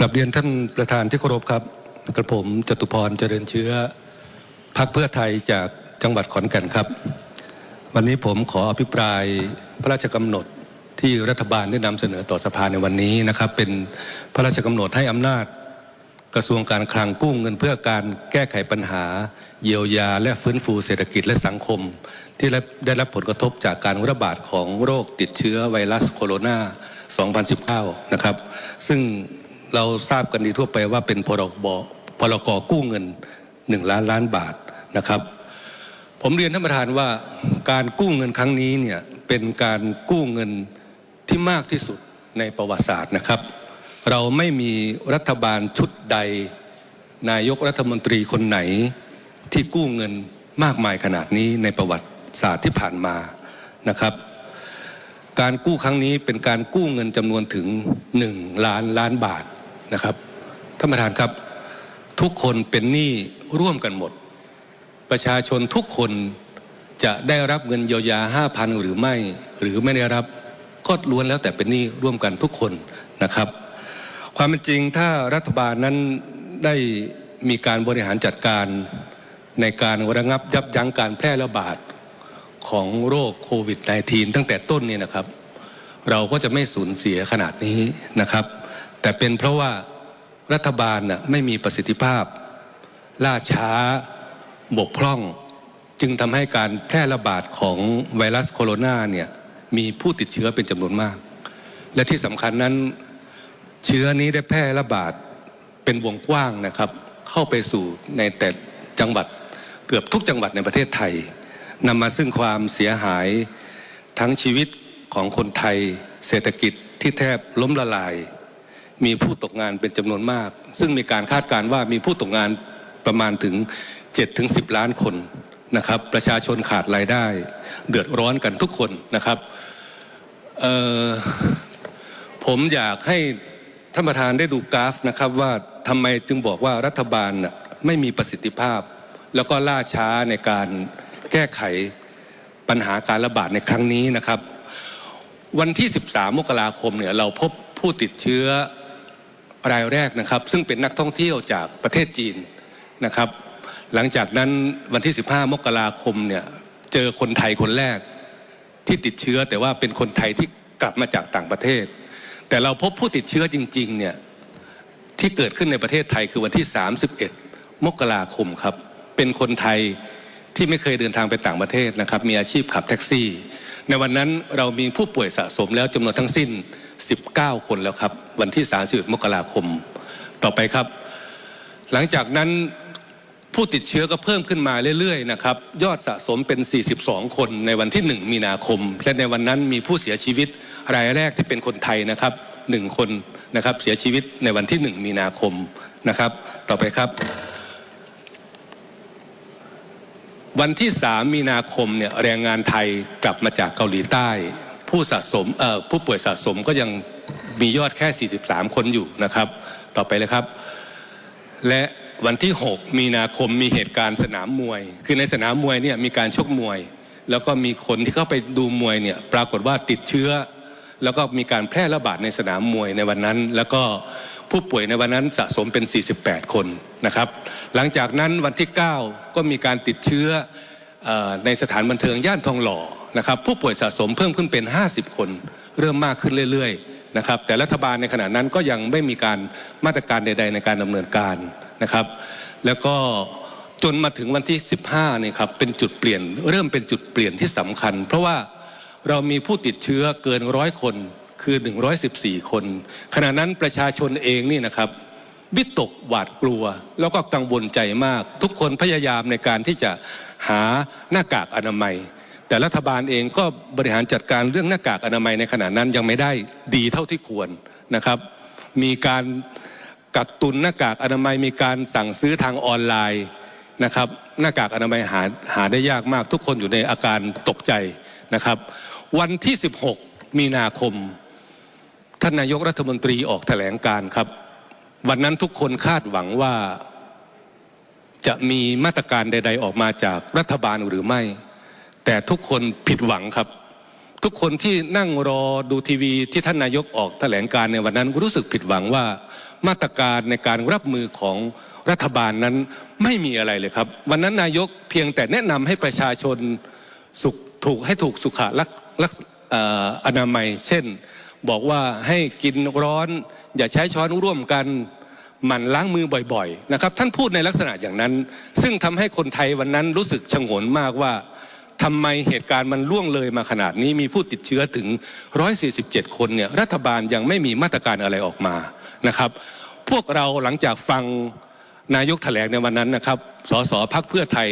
กลับเรียนท่านประธานที่เคารพครับกระผมจตุพรเจริญเชื้อพักเพื่อไทยจากจังหวัดขอนแก่นครับ วันนี้ผมขออภิปรายพระราชกำหนดที่รัฐบาลได้นำเสนอต่อสภาในวันนี้นะครับ เป็นพระราชกำหนดให้อำนาจกระทรวงการคลังกู้เงินเพื่อการแก้ไขปัญหา เยียวยา และฟื้นฟูเศรษฐกิจและสังคม ที่ได้รับผลกระทบจากการระบาดของโรคติดเชื้อไวรัสโคโรนา 2019 นะครับ ซึ่ง เราทราบกันดีทั่วไปว่าเป็นพรบพรกกู้เงิน1ล้านล้านบาทนะครับ ผมเรียนท่านประธานว่าการกู้เงินครั้งนี้เนี่ยเป็นการกู้เงินที่มากที่สุดในประวัติศาสตร์นะครับ เราไม่มีรัฐบาลชุดใด นายกรัฐมนตรีคนไหน ที่กู้เงินมากมายขนาดนี้ในประวัติศาสตร์ที่ผ่านมานะครับ การกู้ครั้งนี้เป็นการกู้เงินจำนวนถึง 1 ล้านล้านบาท นะครับท่านประธานครับ ทุกคนเป็นหนี้ร่วมกันหมด ประชาชนทุกคนจะได้รับเงินเยียวยา5,000หรือไม่หรือไม่ได้รับก็ล้วนแล้วแต่เป็นหนี้ร่วมกันทุกคนนะครับ ความเป็นจริงถ้ารัฐบาลนั้นได้มีการบริหารจัดการในการระงับยับยั้งการแพร่ระบาดของโรคโควิด -19 ตั้งแต่ต้นเนี่ยนะครับ เราก็จะไม่สูญเสียขนาดนี้นะครับ แต่เป็นเพราะว่ารัฐบาลน่ะไม่มีประสิทธิภาพ ล่าช้าบกพร่อง จึงทำให้การแพร่ระบาดของไวรัสโคโรนาเนี่ยมีผู้ติดเชื้อเป็นจำนวนมาก และที่สำคัญนั้นเชื้อนี้ได้แพร่ระบาดเป็นวงกว้างนะครับ เข้าไปสู่ในแต่จังหวัดเกือบทุกจังหวัดในประเทศไทยนำมาซึ่งความเสียหายทั้งชีวิตของคนไทย เศรษฐกิจที่แทบล้มละลาย มีผู้ตกงานเป็นจำนวนมาก ซึ่งมีการคาดการณ์ว่ามีผู้ตกงานประมาณถึง7ถึง10 ล้านคนนะครับ ประชาชนขาดรายได้ เดือดร้อนกันทุกคนนะครับผมอยากให้ท่านประธานได้ดูกราฟนะครับ ว่าทำไมจึงบอกว่ารัฐบาลไม่มีประสิทธิภาพ แล้วก็ล่าช้าในการแก้ไขปัญหาการระบาดในครั้งนี้นะครับ วันที่ 13 มกราคมเนี่ยเราพบผู้ติดเชื้อ รายแรกนะครับ ซึ่งเป็นนักท่องเที่ยวจากประเทศจีนนะครับ หลังจากนั้นวันที่ 15 มกราคมเนี่ยเจอคนไทยคนแรกที่ติดเชื้อ แต่ว่าเป็นคนไทยที่กลับมาจากต่างประเทศ แต่เราพบผู้ติดเชื้อจริง ๆ เนี่ยที่เกิดขึ้นในประเทศไทยคือวันที่ 31 มกราคมครับ เป็นคนไทยที่ไม่เคยเดินทางไปต่างประเทศนะครับ มีอาชีพขับแท็กซี่ ในวันนั้นเรามีผู้ป่วยสะสมแล้วจำนวนทั้งสิ้น 19 คนแล้วครับ วันที่31มกราคม ต่อไปครับ หลังจากนั้นผู้ติดเชื้อก็เพิ่มขึ้นมาเรื่อยๆนะครับ ยอดสะสมเป็น 42 คนในวันที่ 1 มีนาคม และในวันนั้นมีผู้เสียชีวิตรายแรกที่เป็นคนไทยนะครับ 1 คนนะครับเสียชีวิตในวันที่ 1 มีนาคมนะครับ ต่อไปครับ วันที่ 3 มีนาคมเนี่ยแรงงานไทยกลับมาจากเกาหลีใต้ ผู้สะสมเอ่อผู้ป่วยสะสมก็ยัง มียอดแค่ 43 คนอยู่นะครับ ต่อไปเลยครับ และวันที่ 6 มีนาคมมีเหตุการณ์สนามมวย คือในสนามมวยเนี่ยมีการชกมวย แล้วก็มีคนที่เข้าไปดูมวยเนี่ยปรากฏว่าติดเชื้อ แล้วก็มีการแพร่ระบาดในสนามมวยในวันนั้น แล้วก็ผู้ป่วยในวันนั้นสะสมเป็น 48 คนนะครับ หลังจากนั้นวันที่ 9 ก็มีการติดเชื้ออในสถานบันเทิงย่านทองหล่อนะครับ ผู้ป่วยสะสมเพิ่มขึ้นเป็น 50 คน เริ่มมากขึ้นเรื่อยๆ นะครับ แต่รัฐบาลในขณะนั้นก็ยังไม่มีการมาตรการใด ๆ ในการดำเนินการนะครับ แล้วก็จนมาถึงวันที่ 15เนี่ยครับเป็นจุดเปลี่ยน เริ่มเป็นจุดเปลี่ยนที่สำคัญ เพราะว่าเรามีผู้ติดเชื้อเกินร้อยคนคือ 114 คน ขณะนั้นประชาชนเองนี่นะครับวิตกหวาดกลัว แล้วก็กังวลใจมาก ทุกคนพยายามในการที่จะหาหน้ากากอนามัย แต่รัฐบาลเองก็บริหารจัดการเรื่องหน้ากากอนามัยในขณะนั้นยังไม่ได้ดีเท่าที่ควรนะครับ มีการกักตุนหน้ากากอนามัยมีการสั่งซื้อทางออนไลน์นะครับหน้ากากอนามัยหาหาได้ยากมาก ทุกคนอยู่ในอาการตกใจนะครับ วันที่ 16 มีนาคม ท่านนายกรัฐมนตรีออกแถลงการครับ วันนั้นทุกคนคาดหวังว่าจะมีมาตรการใด ๆ ออกมาจากรัฐบาลหรือไม่ แต่ทุกคนผิดหวังครับ ทุกคนที่นั่งรอดูทีวีที่ท่านนายกออกแถลงการในวันนั้นรู้สึกผิดหวังว่ามาตรการในการรับมือของรัฐบาลนั้นไม่มีอะไรเลยครับ วันนั้นนายกเพียงแต่แนะนำให้ประชาชนสุขถูกให้ถูกสุขลักลักเอ่อนามัย เช่น บอกว่าให้กินร้อน อย่าใช้ช้อนร่วมกันหมั่นล้างมือบ่อยๆนะครับ ท่านพูดในลักษณะอย่างนั้น ซึ่งทำให้คนไทยวันนั้นรู้สึกชงนมากว่า ทำไมเหตุการณ์มันล่วงเลยมาขนาดนี้มีผู้ติดเชื้อถึง 147 คนเนี่ยรัฐบาลยังไม่มีมาตรการอะไรออกมานะครับ พวกเราหลังจากฟังนายกแถลงในวันนั้นนะครับสสพักเพื่อไทย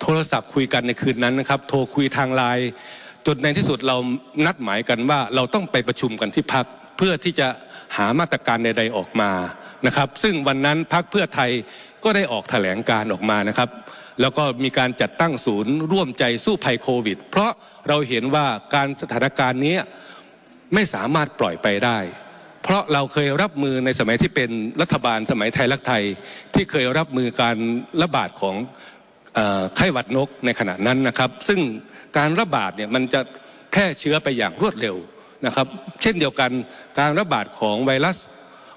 โทรศัพท์คุยกันในคืนนั้นนะครับ โทรคุยทางไลน์จนในที่สุดเรานัดหมายกันว่าเราต้องไปประชุมกันที่พักเพื่อที่จะหามาตรการใด ๆออกมานะครับ ซึ่งวันนั้นพักเพื่อไทยก็ได้ออกแถลงการออกมานะครับ แล้วก็มีการจัดตั้งศูนย์ร่วมใจสู้ภัยโควิด เพราะเราเห็นว่าการสถานการณ์นี้ไม่สามารถปล่อยไปได้ เพราะเราเคยรับมือในสมัยที่เป็นรัฐบาลสมัยไทยรักไทย ที่เคยรับมือการระบาดของไข้หวัดนกในขณะนั้นนะครับ ซึ่งการระบาดเนี่ยมันจะแพร่เชื้อไปอย่างรวดเร็วนะครับ เช่นเดียวกันการระบาดของไวรัส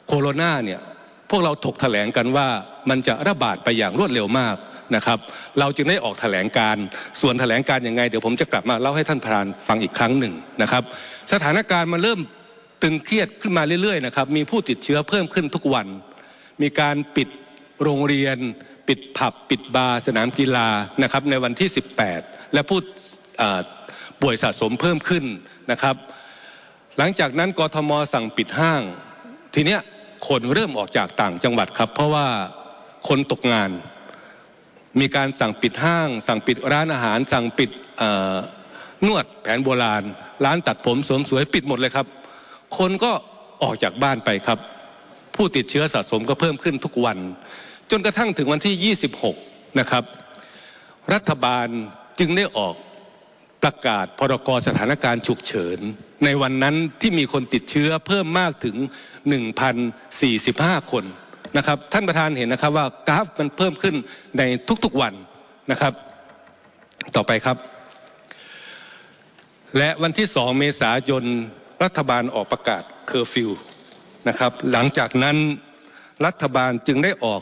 โคโรนาเนี่ยพวกเราถกแถลงกันว่ามันจะระบาดไปอย่างรวดเร็วมาก นะครับ เราจึงได้ออกแถลงการส่วนแถลงการยังไงเดี๋ยวผมจะกลับมาเล่าให้ท่านประธานฟังอีกครั้งหนึ่งนะครับ สถานการณ์มันเริ่มตึงเครียดขึ้นมาเรื่อยๆนะครับมีผู้ติดเชื้อเพิ่มขึ้นทุกวัน มีการปิดโรงเรียน ปิดผับ ปิดบาร์สนามกีฬานะครับในวันที่ 18 และผู้ป่วยสะสมเพิ่มขึ้นนะครับ หลังจากนั้นกทมสั่งปิดห้าง ทีเนี้ยคนเริ่มออกจากต่างจังหวัดครับ เพราะว่าคนตกงาน มีการสั่งปิดห้าง สั่งปิดร้านอาหาร สั่งปิดนวดแผนโบราณ ร้านตัดผมเสริมสวยปิดหมดเลยครับ คนก็ออกจากบ้านไปครับ ผู้ติดเชื้อสะสมก็เพิ่มขึ้นทุกวัน จนกระทั่งถึงวันที่ 26 นะครับ รัฐบาลจึงได้ออกประกาศพรกสถานการณ์ฉุกเฉิน ในวันนั้นที่มีคนติดเชื้อเพิ่มมากถึง 1,045 คน นะครับท่านประธานเห็นนะครับว่ากราฟมันเพิ่มขึ้นในทุกๆวันนะครับ ต่อไปครับ และวันที่ 2 เมษายนรัฐบาลออกประกาศเคอร์ฟิวนะครับหลังจากนั้นรัฐบาลจึงได้ออก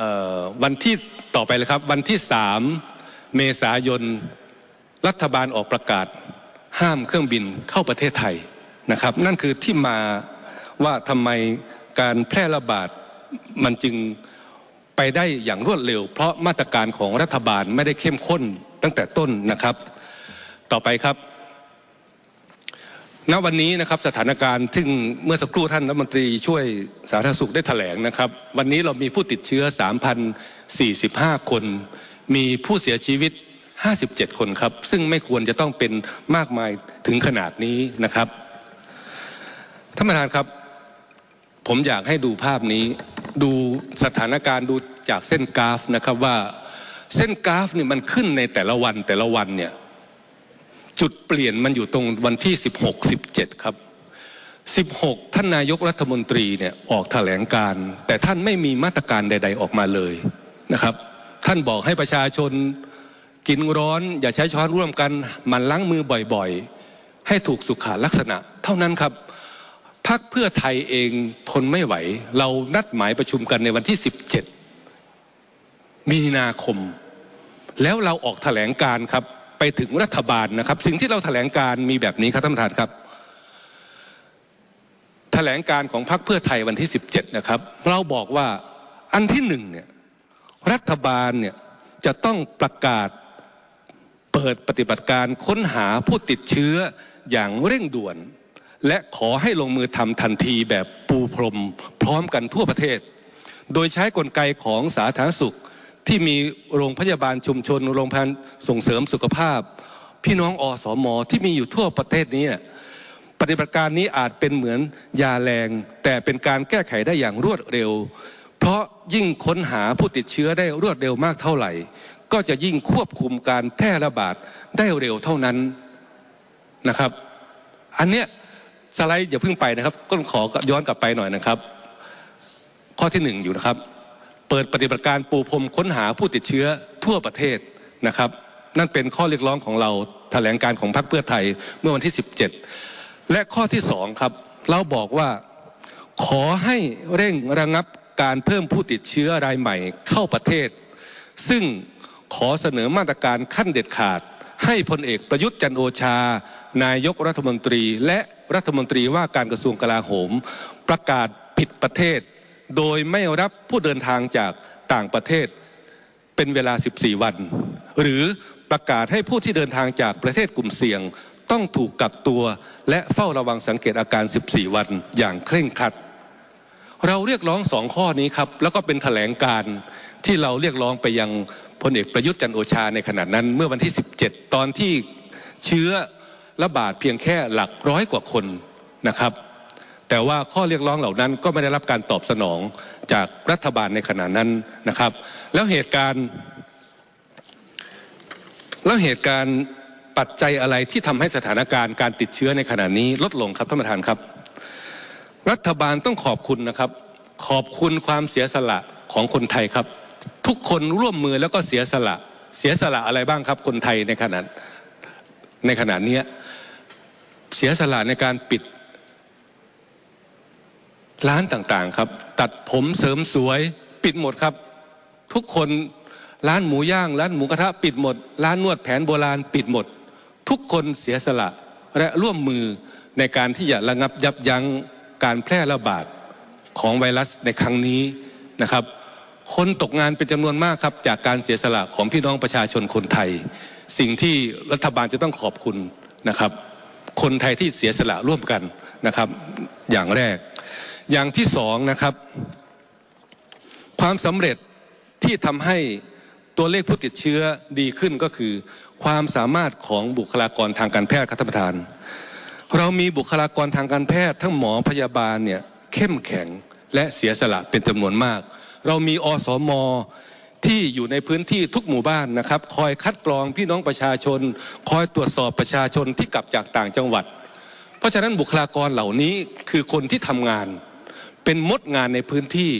ออวันที่ต่อไปเลยครับ วันที่ 3 เมษายนรัฐบาลออกประกาศห้ามเครื่องบินเข้าประเทศไทยนะครับ นั่นคือที่มาว่าทำไม การแพร่ระบาดมันจึงไปได้อย่างรวดเร็ว เพราะมาตรการของรัฐบาลไม่ได้เข้มข้นตั้งแต่ต้นนะครับ ต่อไปครับ ณวันนี้นะครับสถานการณ์ซึ่งเมื่อสักครู่ท่านรัฐมนตรีช่วยสาธารณสุขได้แถลงนะครับ วันนี้เรามีผู้ติดเชื้อ 3,045 คน มีผู้เสียชีวิต 57 คนครับ ซึ่งไม่ควรจะต้องเป็นมากมายถึงขนาดนี้นะครับท่านประธานครับ ผมอยากให้ดูภาพนี้ ดูสถานการณ์ดูจากเส้นกราฟนะครับว่า เส้นกราฟเนี่ยมันขึ้นในแต่ละวันแต่ละวันเนี่ย จุดเปลี่ยนมันอยู่ตรงวันที่ 16 17 ครับ 16 ท่านนายกรัฐมนตรีเนี่ยออกแถลงการ แต่ท่านไม่มีมาตรการใด ๆ ออกมาเลยนะครับ ท่านบอกให้ประชาชนกินร้อน อย่าใช้ช้อนร่วมกันมันล้างมือบ่อยๆ ให้ถูกสุขลักษณะ เท่านั้นครับ พักเพื่อไทยเองทนไม่ไหว เรานัดหมายประชุมกันในวันที่ 17 มีนาคม แล้วเราออกแถลงการครับ ไปถึงรัฐบาลนะครับ สิ่งที่เราแถลงการมีแบบนี้ครับท่านประธานครับ แถลงการของพรรคเพื่อไทยวันที่ 17 นะครับ เราบอกว่าอันที่หนึ่งเนี่ยรัฐบาลเนี่ยจะต้องประกาศเปิดปฏิบัติการค้นหาผู้ติดเชื้ออย่างเร่งด่วน และขอให้ลงมือทำทันทีแบบปูพรมพร้อมกันทั่วประเทศ โดยใช้กลไกของสาธารณสุขที่มีโรงพยาบาลชุมชน โรงพยาบาลส่งเสริมสุขภาพ พี่น้องอสมที่มีอยู่ทั่วประเทศนี้ ปฏิบัติการนี้อาจเป็นเหมือนยาแรง แต่เป็นการแก้ไขได้อย่างรวดเร็ว เพราะยิ่งค้นหาผู้ติดเชื้อได้รวดเร็วมากเท่าไหร่ ก็จะยิ่งควบคุมการแพร่ระบาดได้เร็วเท่านั้นนะครับ อันเนี้ย สไลด์อย่าเพิ่งไปนะครับ ก็ขอย้อนกลับไปหน่อยนะครับ ข้อที่หนึ่งอยู่นะครับ เปิดปฏิบัติการปูพรมค้นหาผู้ติดเชื้อทั่วประเทศนะครับ นั่นเป็นข้อเรียกร้องของเราแถลงการของพรรคเพื่อไทยเมื่อวันที่ 17 และข้อที่สองครับ เราบอกว่าขอให้เร่งระงับการเพิ่มผู้ติดเชื้อรายใหม่เข้าประเทศ ซึ่งขอเสนอมาตรการขั้นเด็ดขาด ให้พลเอกประยุทธ์จันโอชา นายกรัฐมนตรีและ รัฐมนตรีว่าการกระทรวงกลาโหม ประกาศปิดประเทศ โดยไม่รับผู้เดินทางจากต่างประเทศเป็นเวลา 14 วัน หรือประกาศให้ผู้ที่เดินทางจากประเทศกลุ่มเสี่ยง ต้องถูกกักตัว และเฝ้าระวังสังเกตอาการ 14 วันอย่างเคร่งครัด เราเรียกร้องสองข้อนี้ครับ แล้วก็เป็นแถลงการที่เราเรียกร้องไปยังพลเอกประยุทธ์จันโอชาในขณะนั้น เมื่อวันที่ 17 ตอนที่เชื้อ ระบาดเพียงแค่หลักร้อยกว่าคนนะครับ แต่ว่าข้อเรียกร้องเหล่านั้นก็ไม่ได้รับการตอบสนองจากรัฐบาลในขณะนั้นนะครับ แล้วเหตุการณ์ แล้วเหตุการณ์ปัจจัยอะไรที่ทำให้สถานการณ์การติดเชื้อในขณะนี้ลดลงครับท่านประธานครับ รัฐบาลต้องขอบคุณนะครับ ขอบคุณความเสียสละของคนไทยครับ ทุกคนร่วมมือแล้วก็เสียสละ เสียสละอะไรบ้างครับ คนไทยในขณะในขณะเนี้ย เสียสละในการปิดร้านต่างๆครับ ตัดผมเสริมสวยปิดหมดครับ ทุกคนร้านหมูย่าง ร้านหมูกระทะปิดหมด ร้านนวดแผนโบราณปิดหมด ทุกคนเสียสละและร่วมมือในการที่จะระงับยับยั้งการแพร่ระบาดของไวรัสในครั้งนี้นะครับ คนตกงานเป็นจำนวนมากครับ จากการเสียสละของพี่น้องประชาชนคนไทย สิ่งที่รัฐบาลจะต้องขอบคุณนะครับ คนไทยที่เสียสละร่วมกันนะครับ อย่างแรก อย่างที่สองนะครับ ความสำเร็จที่ทำให้ตัวเลขผู้ติดเชื้อดีขึ้นก็คือ ความสามารถของบุคลากรทางการแพทย์ครับท่านประธาน เรามีบุคลากรทางการแพทย์ทั้งหมอพยาบาลเนี่ยเข้มแข็งและเสียสละเป็นจำนวนมาก เรามีอสม ที่อยู่ในพื้นที่ทุกหมู่บ้านนะครับ คอยคัดกรองพี่น้องประชาชน คอยตรวจสอบประชาชนที่กลับจากต่างจังหวัด เพราะฉะนั้นบุคลากรเหล่านี้คือคนที่ทำงาน เป็นมดงานในพื้นที่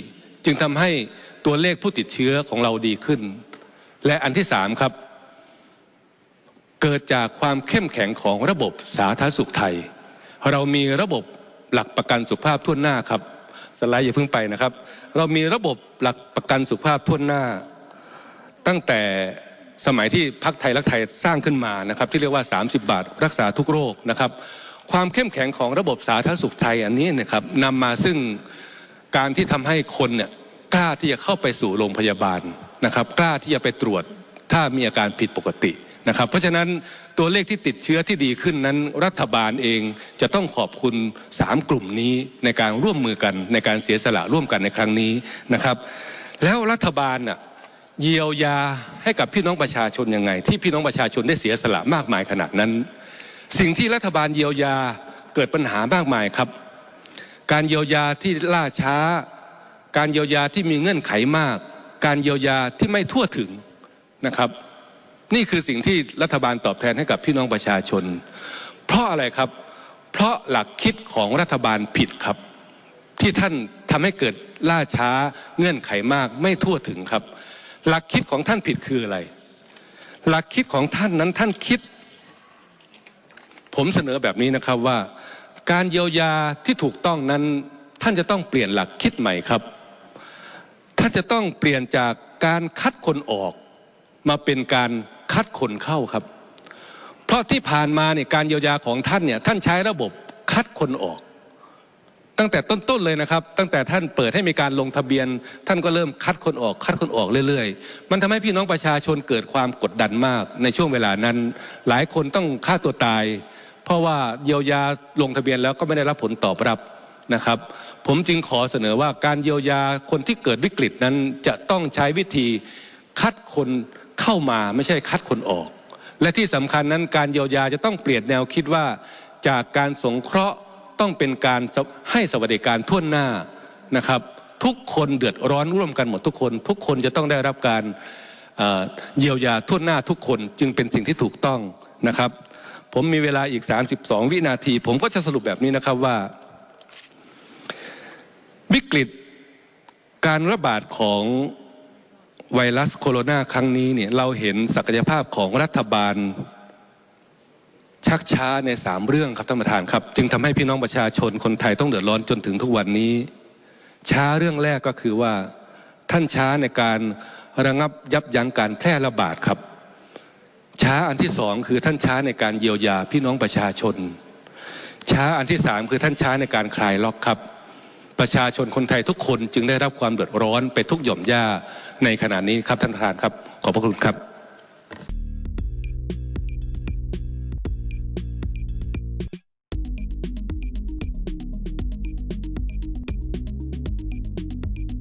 จึงทำให้ตัวเลขผู้ติดเชื้อของเราดีขึ้น และอันที่สามครับ เกิดจากความเข้มแข็งของระบบสาธารณสุขไทย เรามีระบบหลักประกันสุขภาพทั่วหน้าครับ สไลด์อย่าเพิ่งไปนะครับ เรามีระบบหลักประกันสุขภาพทั่วหน้า ตั้งแต่สมัยที่พักไทยรักไทยสร้างขึ้นมานะครับ ที่เรียกว่า 30 บาท รักษาทุกโรคนะครับ ความเข้มแข็งของระบบสาธารณสุขไทยอันนี้นะครับนำมาซึ่งการที่ทำให้คนเนี่ยกล้าที่จะเข้าไปสู่โรงพยาบาลนะครับ กล้าที่จะไปตรวจถ้ามีอาการผิดปกติ นะครับเพราะฉะนั้นตัวเลขที่ติดเชื้อที่ดีขึ้นนั้น รัฐบาลเองจะต้องขอบคุณ 3 กลุ่มนี้ในการร่วมมือกันในการเสียสละร่วมกันในครั้งนี้นะครับ แล้วรัฐบาลน่ะเยียวยาให้กับพี่น้องประชาชนยังไง ที่พี่น้องประชาชนได้เสียสละมากมายขนาดนั้น สิ่งที่รัฐบาลเยียวยาเกิดปัญหามากมายครับ การเยียวยาที่ล่าช้า การเยียวยาที่มีเงื่อนไขมาก การเยียวยาที่ไม่ทั่วถึงนะครับ นี่คือสิ่งที่รัฐบาลตอบแทนให้กับพี่น้องประชาชน เพราะอะไรครับ เพราะหลักคิดของรัฐบาลผิดครับ ที่ท่านทำให้เกิดล่าช้าเงื่อนไขมากไม่ทั่วถึงครับ หลักคิดของท่านผิดคืออะไร หลักคิดของท่านนั้นท่านคิด ผมเสนอแบบนี้นะครับว่า การเยียวยาที่ถูกต้องนั้น ท่านจะต้องเปลี่ยนหลักคิดใหม่ครับท่านจะต้องเปลี่ยนจากการคัดคนออกมาเป็นการ คัดคนเข้าครับ เพราะที่ผ่านมาเนี่ยการเยียวยาของท่านเนี่ยท่านใช้ระบบคัดคนออก ตั้งแต่ต้นๆเลยนะครับ ตั้งแต่ท่านเปิดให้มีการลงทะเบียน ท่านก็เริ่มคัดคนออก คัดคนออกเรื่อยๆ มันทำให้พี่น้องประชาชนเกิดความกดดันมาก ในช่วงเวลานั้น หลายคนต้องฆ่าตัวตาย เพราะว่าเยียวยาลงทะเบียนแล้วก็ไม่ได้รับผลตอบรับนะครับผมจึงขอเสนอว่าการเยียวยาคนที่เกิดวิกฤตนั้นจะต้องใช้วิธีคัดคน เข้ามาไม่ใช่คัดคนออก และที่สำคัญนั้นการเยียวยาจะต้องเปลี่ยนแนวคิดว่า จากการสงเคราะห์ต้องเป็นการให้สวัสดิการทั่วหน้านะครับ ทุกคนเดือดร้อนร่วมกันหมดทุกคน ทุกคนจะต้องได้รับการเอ่อเยียวยาทั่วหน้าทุกคนจึงเป็นสิ่งที่ถูกต้องนะครับ ผมมีเวลาอีก 32 วินาที ผมก็จะสรุปแบบนี้นะครับว่า วิกฤตการระบาดของ ไวรัสโคโรนาครั้งนี้เนี่ยเราเห็นศักยภาพของรัฐบาล ชักช้าในสามเรื่องครับท่านประธานครับ จึงทำให้พี่น้องประชาชนคนไทยต้องเดือดร้อนจนถึงทุกวันนี้ ช้าเรื่องแรกก็คือว่า ท่านช้าในการระงับยับยั้งการแพร่ระบาดครับ ช้าอันที่สองคือท่านช้าในการเยียวยาพี่น้องประชาชน ช้าอันที่สามคือท่านช้าในการคลายล็อกครับ ประชาชนคนไทยทุกคนจึงได้รับความเดือดร้อนไปทุกหย่อมย่าในขณะนี้ครับท่านประธานครับขอบพระคุณครับ